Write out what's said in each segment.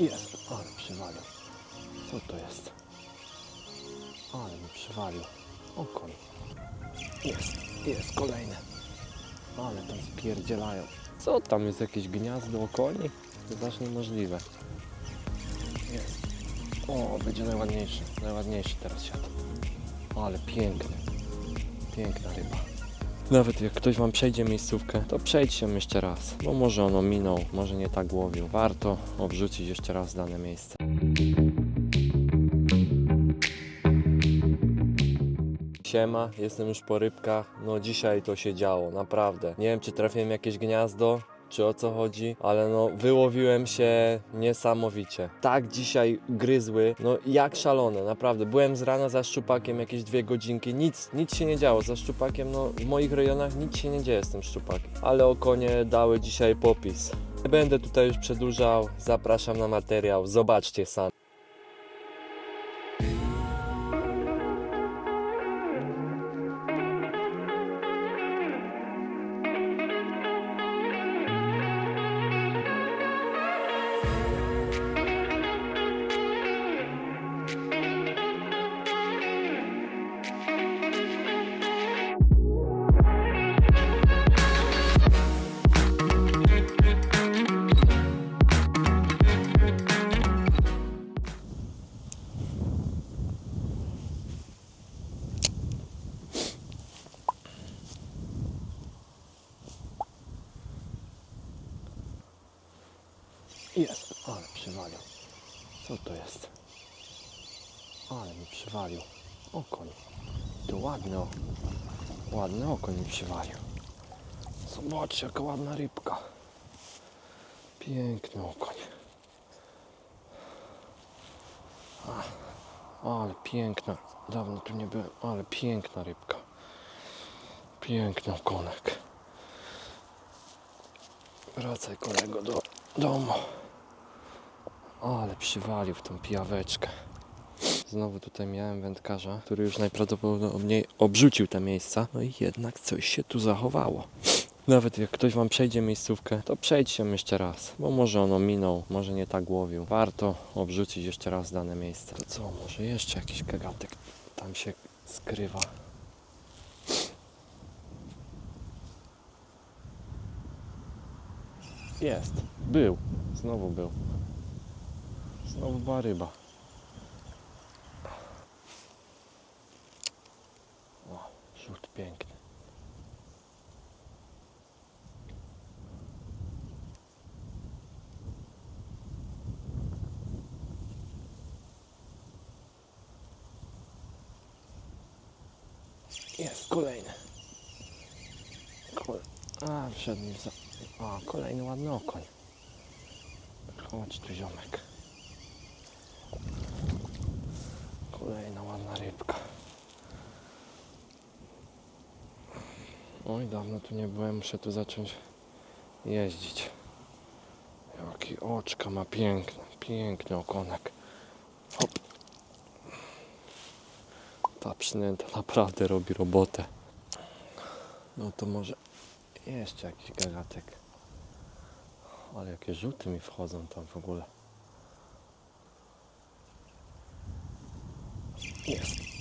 Jest, ale przywalił. Co to jest? Ale mi przywalił. Okoń. Jest, jest kolejny. Ale tam spierdzielają. Co tam jest jakieś gniazdo okoni? Chybaż niemożliwe. Jest. O, będzie najładniejszy. Najładniejszy teraz siadł. Ale piękny. Piękna ryba. Nawet jak ktoś Wam przejdzie miejscówkę, to przejdźcie ją jeszcze raz, bo może ono minął, może nie tak łowił. Warto obrzucić jeszcze raz dane miejsce. Siema, jestem już po rybkach. No dzisiaj to się działo, naprawdę. Nie wiem, czy trafiłem jakieś gniazdo, czy o co chodzi, ale no wyłowiłem się niesamowicie. Tak dzisiaj gryzły, no jak szalone, naprawdę. Byłem z rana za szczupakiem jakieś dwie godzinki, nic, nic się nie działo. Za szczupakiem, no w moich rejonach nic się nie dzieje z tym szczupakiem. Ale okonie dały dzisiaj popis. Nie będę tutaj już przedłużał, zapraszam na materiał, zobaczcie sami. Jest, ale przywalił. Co to jest? Ale mi przywalił. Okoń. To ładny, ładny okoń mi przywalił. Zobaczcie, jaka ładna rybka. Piękny okoń. Ale piękna. Dawno tu nie byłem, ale piękna rybka. Piękny okonek. Wracaj kolego do domu. Ale przywalił w tą pijaweczkę. Znowu tutaj miałem wędkarza, który już najprawdopodobniej obrzucił te miejsca. No i jednak coś się tu zachowało. Nawet jak ktoś Wam przejdzie miejscówkę, to przejdźcie ją jeszcze raz, bo może ono minął, może nie tak łowił. Warto obrzucić jeszcze raz dane miejsce. To co, może jeszcze jakiś gagatek tam się skrywa. Jest, był, znowu był. Znowu była ryba. O, rzut piękny. Jest kolejny. Kol A, wszedł mi za... A, kolejny ładny okoń. Chodź tu ziomek. Kolejna ładna rybka. Oj, dawno tu nie byłem, muszę tu zacząć jeździć. Jaki oczka ma piękne, piękny okonek. Hop. Ta przynęta naprawdę robi robotę. No to może jeszcze jakiś gagatek. Ale jakie rzuty mi wchodzą tam w ogóle.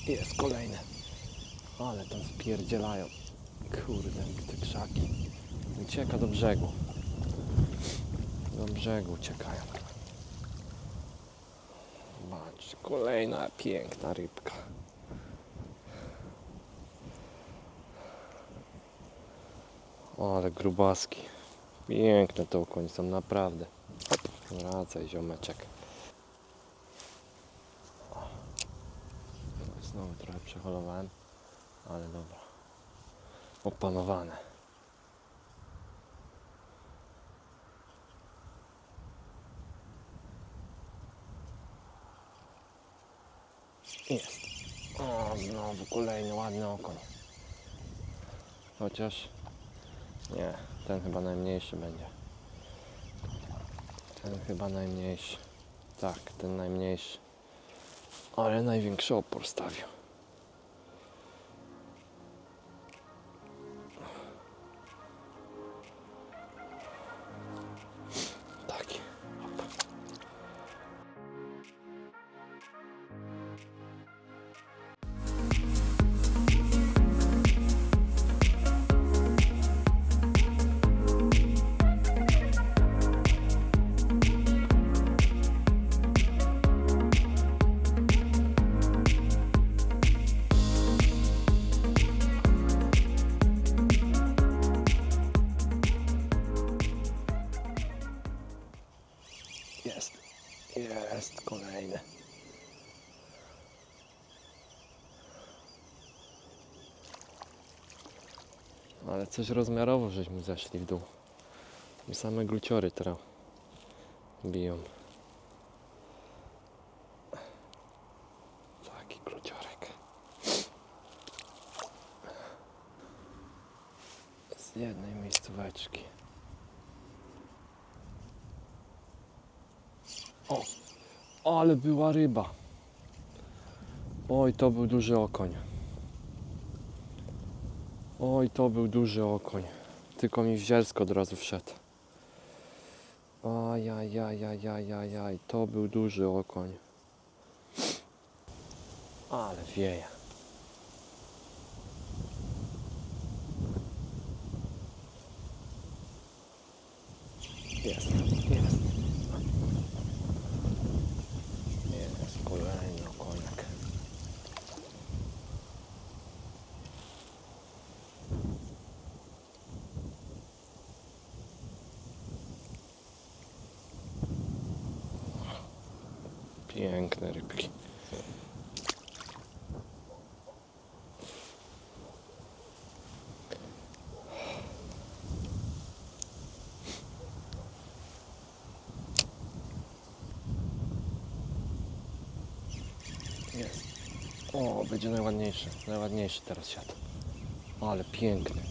Jest, kolejny. Ale tam spierdzielają. Kurde, te krzaki. Ucieka do brzegu. Do brzegu uciekają. Zobacz, kolejna piękna rybka. Ale grubaski. Piękne to okoń są, naprawdę. Wracaj, ziomeczek. O. Znowu trochę przeholowałem, ale dobra. Opanowane. Jest. O, znowu kolejny ładny okoń. Chociaż nie, ten chyba najmniejszy będzie. Ten chyba najmniejszy. Tak, ten najmniejszy. Ale największy opór stawił. Ale coś rozmiarowo żeśmy zeszli w dół. I same gluciory teraz biją. Taki gluciorek. Z jednej miejscóweczki. O, ale była ryba. Oj, to był duży okoń. Oj, to był duży okoń. Tylko mi w zielsko od razu wszedł. Ajajajajajajaj, to był duży okoń. Ale wieje. Jest, jest. Jest kolejny okonek. Piękne rybki. Jest. O, będzie najładniejszy. Najładniejszy teraz siadł. Ale piękny.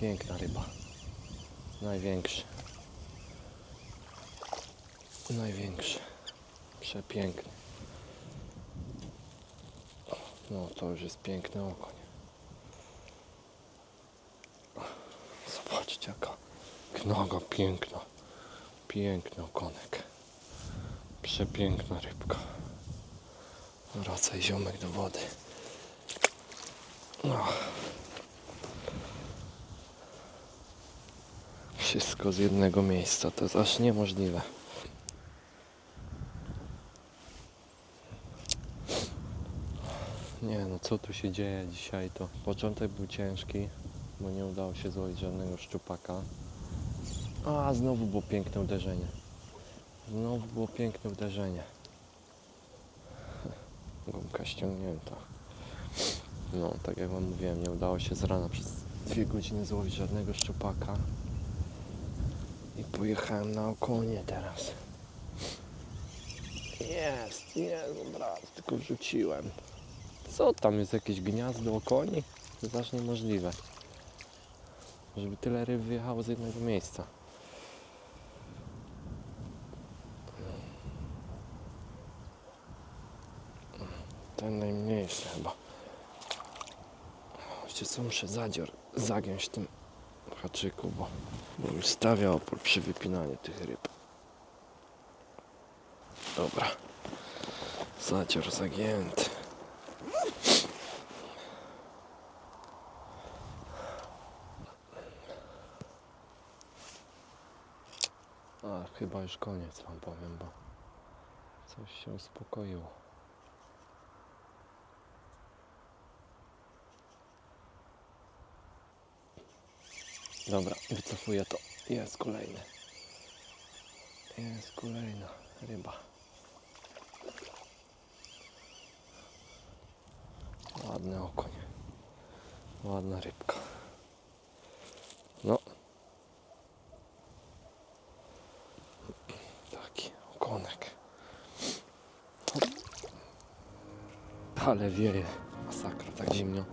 Piękna ryba. Największy. Największy. Przepiękny. No to już jest piękny okoń. Zobaczcie jaka noga piękna. Piękny okonek. Przepiękna rybka. Wracaj ziomek do wody. No. Wszystko z jednego miejsca, to jest aż niemożliwe. Nie no, co tu się dzieje dzisiaj to początek był ciężki, bo nie udało się złowić żadnego szczupaka. A, znowu było piękne uderzenie. Znowu było piękne uderzenie. Gumka ściągnięta. No, tak jak wam mówiłem, nie udało się z rana przez dwie godziny złowić żadnego szczupaka. I pojechałem na okonie teraz. Jest, jest, od razu, tylko wrzuciłem. Co tam, jest jakieś gniazdo okoni? To jest aż niemożliwe. Żeby tyle ryb wyjechało z jednego miejsca. Ten najmniejszy chyba. Wiecie co, muszę zadzior zagiąć tym haczyku, bo, bo już stawia opór przy wypinaniu tych ryb. Dobra. Zadzior zagięty. A, chyba już koniec wam powiem, bo coś się uspokoiło. Dobra, wycofuję to. Jest kolejny. Jest kolejna ryba. Ładny okoń. Ładna rybka. No. Taki okonek. Ale wieje. Masakra, tak zimno.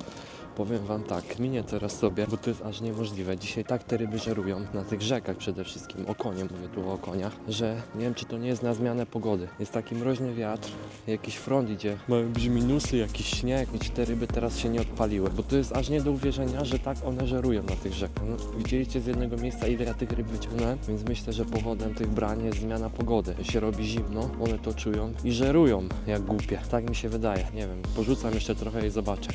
Powiem wam tak, kminię teraz sobie, bo to jest aż niemożliwe. Dzisiaj tak te ryby żerują, na tych rzekach przede wszystkim, okonie, mówię tu o okoniach, że nie wiem czy to nie jest na zmianę pogody. Jest taki mroźny wiatr, jakiś front idzie, mają minusy, jakiś śnieg i te ryby teraz się nie odpaliły, bo to jest aż nie do uwierzenia, że tak one żerują na tych rzekach. No, widzieliście z jednego miejsca ile ja tych ryb wyciągnąłem, więc myślę, że powodem tych brań jest zmiana pogody. Się robi zimno, one to czują i żerują jak głupie. Tak mi się wydaje, nie wiem, porzucam jeszcze trochę i zobaczę.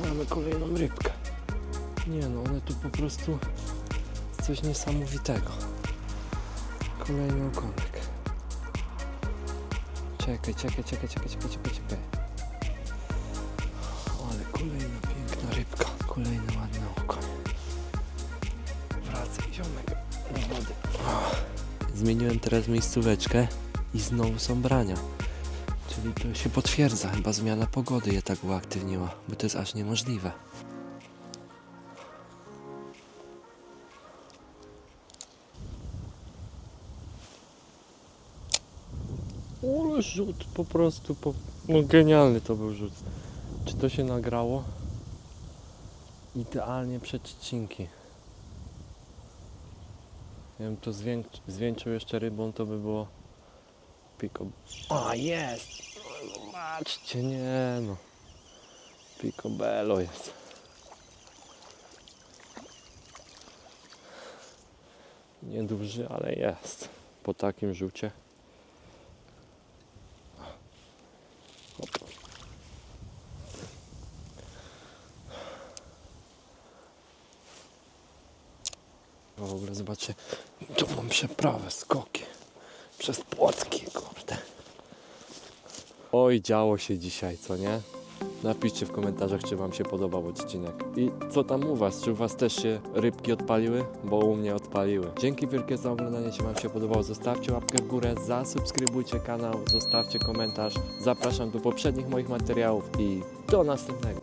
Mamy kolejną rybkę. Nie no, one tu po prostu coś niesamowitego. Kolejny okonek. Czekaj, czekaj, czekaj, czekaj, czekaj, czekaj, czekaj. Ale kolejna piękna rybka. Kolejne ładne oko. Wracaj, ziomek, do wody. Zmieniłem teraz miejscóweczkę i znowu są brania. Czyli to się potwierdza, chyba zmiana pogody je tak uaktywniła, bo to jest aż niemożliwe. O, rzut po prostu, po... no genialny to był rzut. Czy to się nagrało? Idealnie przed odcinki. Ja bym to zwięk- zwieńczył jeszcze rybą, to by było Pico. A jest! Zobaczcie, nie no. Picobello jest. Nieduży, ale jest. Po takim rzucie. Hop. W ogóle zobaczcie, tu mam przeprawę, skoki. Przez płotki, kurde. Oj, działo się dzisiaj, co nie? Napiszcie w komentarzach, czy Wam się podobał odcinek. I co tam u Was? Czy u Was też się rybki odpaliły? Bo u mnie odpaliły. Dzięki wielkie za oglądanie, jeśli Wam się podobało. Zostawcie łapkę w górę, zasubskrybujcie kanał, zostawcie komentarz. Zapraszam do poprzednich moich materiałów i do następnego.